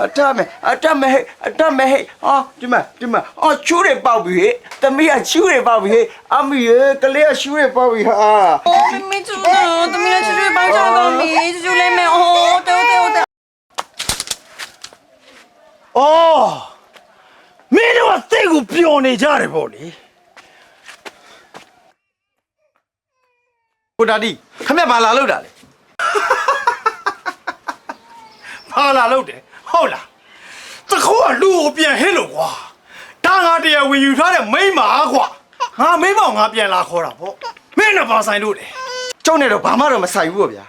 အတမဲအတမဲဟဲ့အတမဲဟဲ့အော်ဒီမှာဒီမှာအော်ချူးတွေပေါက်ပြီဟဲ့သမီးကချူးတွေပေါက်ပြီဟဲ့အမီရေကလေးကချူးတွေပေါက်ပြီဟာအိုးမမီချူးနော်သမီးကချူးတွေပေါက်ကြတော့မီချူးချူးလေးမဲအိုးတဲတဲတဲအော်မင်းတို့ကစိတ်ကိုပျော်နေကြတယ်ပေါ့လေဟိုဒါဒီခမက်ဘာလာလောက်တာလဲဘာလာလောက်တယ် ဟုတ်လားတခိုးကလူကိုပြန်ဟစ်လို့ကွာဒါငါတရားဝင်ယူထားတဲ့မိန်းမာကွာငါမိန်းမောင်ငါပြန်လာခေါ်တာပေါ့မင်းနဲ့ပါဆိုင်လို့တယ်ကျုပ်နဲ့တော့ဘာမှတော့မဆိုင်ဘူးပေါ့ဗျာ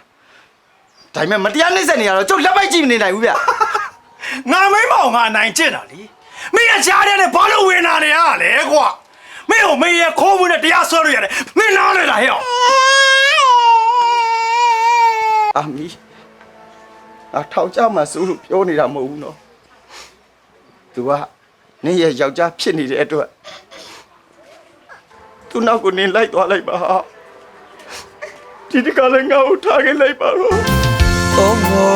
ဒါပေမဲ့မတရားနှိမ့်ဆက်နေရတော့ကျုပ်လက်ပိုက်ကြည့်မနေနိုင်ဘူးဗျာငါမိန်းမောင်ငါနိုင်ကျင့်တာလीမင်းကကြားတဲ့နဲ့ဘာလို့ဝင်လာနေရလဲကွာမင်းကိုမင်းရဲ့ခိုးမှုနဲ့တရားဆွဲလို့ရတယ်မင်းနားလေလားဟဲ့အောင်အမီ အထောက်ကြမှာစိုးလို့ပြောနေတာမဟုတ်ဘူးနော်သူကနင်းရဲ့ယောက်ျားဖြစ်နေတဲ့အတွက်သူနောက်ကိုနင်းလိုက်သွားလိုက်ပါဟာဒီတကလည်းငါ့ကိုထားခဲ့လိုက်ပါတော့အိုးဟို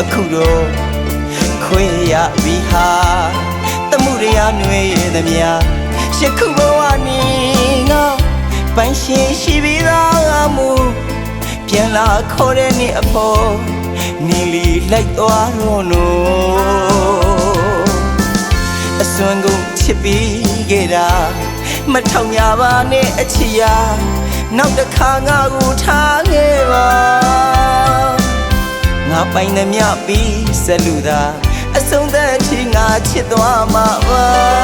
အခုတော့ခွေရပြီဟာတမှုရရနှွေရသမျှရှစ်ခုဘဝနီငါပိုင်ရှင်ရှိပြီးသားမူပြန်လာခေါ်တဲ့နေ့အဖို့ နီလီလိုက်သွားတော့နော်အစွမ်းကုန်ချစ်ပြီးခဲ့တာမထောင်ညာပါနဲ့အချစ်ရာနောက်တစ်ခါငါကိုထားခဲ့ပါငါပိုင်နှမြပြီးဆက်လူသာအဆုံးသက်ချီငါချစ်သွားမှာပါ